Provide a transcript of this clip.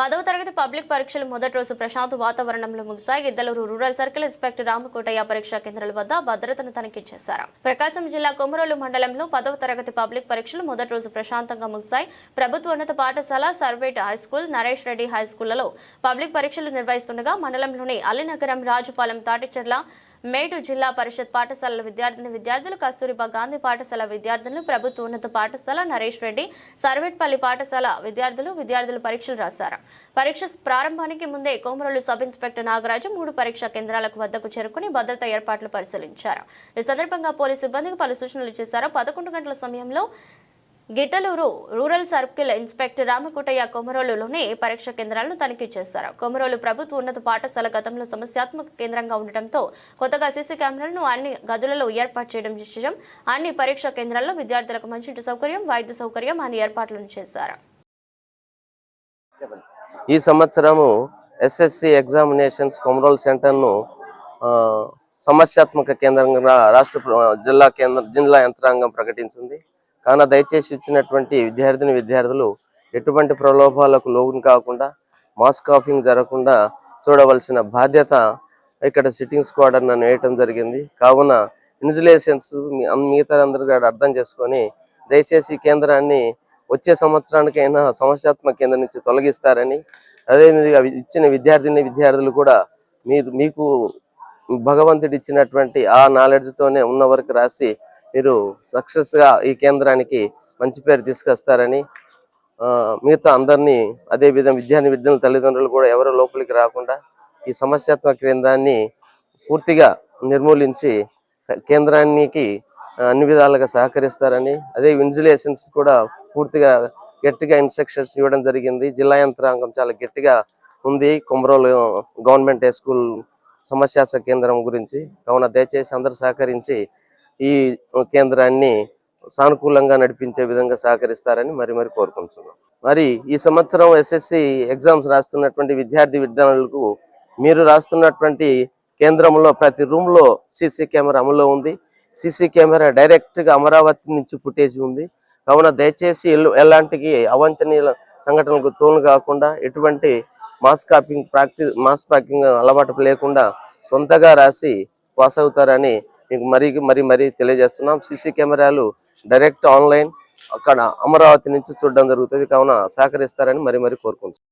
పదవ తరగతి పబ్లిక్ పరీక్షలు మొదటి రోజు ప్రశాంత వాతావరణంలో ముగిశాయి. ఇద్దరు రూరల్ సర్కిల్ ఇన్స్పెక్టర్ రామకోటయ్య పరీక్షా కేంద్రాల వద్ద భద్రతను తనిఖీ చేశారు. ప్రకాశం జిల్లా కొమరోలు మండలంలో పదవ తరగతి పబ్లిక్ పరీక్షలు మొదటి రోజు ప్రశాంతంగా ముగిశాయి. ప్రభుత్వ ఉన్నత పాఠశాల సర్వేట్ హైస్కూల్ నరేష్ రెడ్డి హైస్కూళ్ళలో పబ్లిక్ పరీక్షలు నిర్వహిస్తుండగా మండలంలోని అల్లినగరం రాజుపాలెం తాటిచెర్ల మేడు జిల్లా పరిషత్ పాఠశాలల విద్యార్థిని విద్యార్థులు కస్తూరిబా గాంధీ పాఠశాల విద్యార్థులను ప్రభుత్వ ఉన్నత పాఠశాల నరేష్ రెడ్డి సర్వేట్పల్లి పాఠశాల విద్యార్థులు విద్యార్థులు పరీక్షలు రాశారు. పరీక్ష ప్రారంభానికి ముందే కోమరోలు సబ్ ఇన్స్పెక్టర్ నాగరాజు మూడు పరీక్షా కేంద్రాలకు వద్దకు చేరుకుని భద్రతా ఏర్పాట్లు పరిశీలించారు. ఈ సందర్భంగా పోలీసు సిబ్బందికి పలు సూచనలు చేశారు. పదకొండు గంటల సమయంలో Giddalur rural circle inspector Ramakotaiah కొమరోలులోని పరీక్ష కేంద్రాలను తనిఖీ చేశారు. కొమరోలు ప్రభుత్వ ఉన్నత పాఠశాల గతంలో సమస్యాత్మక కేంద్రంగా ఉండటంతో కొత్తగా సీసీ కెమెరాలను అన్ని గదులలో ఏర్పాటు చేయడం విశేషం. అన్ని పరీక్షా కేంద్రాల్లో విద్యార్థులకు మంచి సౌకర్యం వైద్య సౌకర్యం అన్ని ఏర్పాట్లను చేశారు. ఈ సంవత్సరము ఎస్ఎస్సి ఎగ్జామినేషన్స్ కొమరోల్ సెంటర్ను సమస్యాత్మక కేంద్రంగా రాష్ట్ర జిల్లా కేంద్ర జిల్లా యంత్రాంగం ప్రకటించింది. కావున దయచేసి ఇచ్చినటువంటి విద్యార్థిని విద్యార్థులు ఎటువంటి ప్రలోభాలకు లోను కాకుండా మాస్ కాఫింగ్ జరగకుండా చూడవలసిన బాధ్యత ఇక్కడ సిట్టింగ్ స్క్వాడ్ నన్ను వేయటం జరిగింది. కావున ఇన్సులేషన్స్ మిగతా అందరూ అర్థం చేసుకొని దయచేసి కేంద్రాన్ని వచ్చే సంవత్సరానికైనా సమస్యాత్మక కేంద్రం నుంచి తొలగిస్తారని అదేవిధంగా ఇచ్చిన విద్యార్థిని విద్యార్థులు కూడా మీరు మీకు భగవంతుడు ఇచ్చినటువంటి ఆ నాలెడ్జ్తోనే తోనే ఉన్న వరకు రాసి మీరు సక్సెస్గా ఈ కేంద్రానికి మంచి పేరు తీసుకొస్తారని ఆ, మిగతా అందరినీ అదే విధంగా విద్యార్థి విద్యార్థుల తల్లిదండ్రులు కూడా ఎవరు లోపలికి రాకుండా ఈ సమస్యాత్మక కేంద్రాన్ని పూర్తిగా నిర్మూలించి కేంద్రానికి అన్ని విధాలుగా సహకరిస్తారని అదే విన్జులేషన్స్ కూడా పూర్తిగా గట్టిగా ఇన్స్ట్రక్షన్స్ ఇవ్వడం జరిగింది. జిల్లా యంత్రాంగం చాలా గట్టిగా ఉంది. కొమరోలు గవర్నమెంట్ హై స్కూల్ సమస్యాస కేంద్రం గురించి. కావున దయచేసి అందరు సహకరించి ఈ కేంద్రాన్ని సానుకూలంగా నడిపించే విధంగా సహకరిస్తారని మరి మరి కోరుకుంటున్నాం. మరి ఈ సంవత్సరం ఎస్ఎస్సి ఎగ్జామ్స్ రాస్తున్నటువంటి విద్యార్థి విద్యార్థులకు మీరు రాస్తున్నటువంటి కేంద్రంలో ప్రతి రూమ్లో సీసీ కెమెరా అమలులో ఉంది. సీసీ కెమెరా డైరెక్ట్గా అమరావతి నుంచి ఫుటేజ్ ఉంది. కావున దయచేసి ఎలాంటి అవాంఛనీయ సంఘటనలకు తోలు కాకుండా ఎటువంటి mass copying practice mass packing అలవాటు లేకుండా సొంతగా రాసి పాస్ అవుతారని మీకు మరీ మరి మరీ తెలియజేస్తున్నాం. సీసీ కెమెరాలు డైరెక్ట్ ఆన్లైన్ అక్కడ అమరావతి నుంచి చూడడం జరుగుతుంది. కావున సహకరిస్తారని మరి మరి కోరుకుంటున్నాం.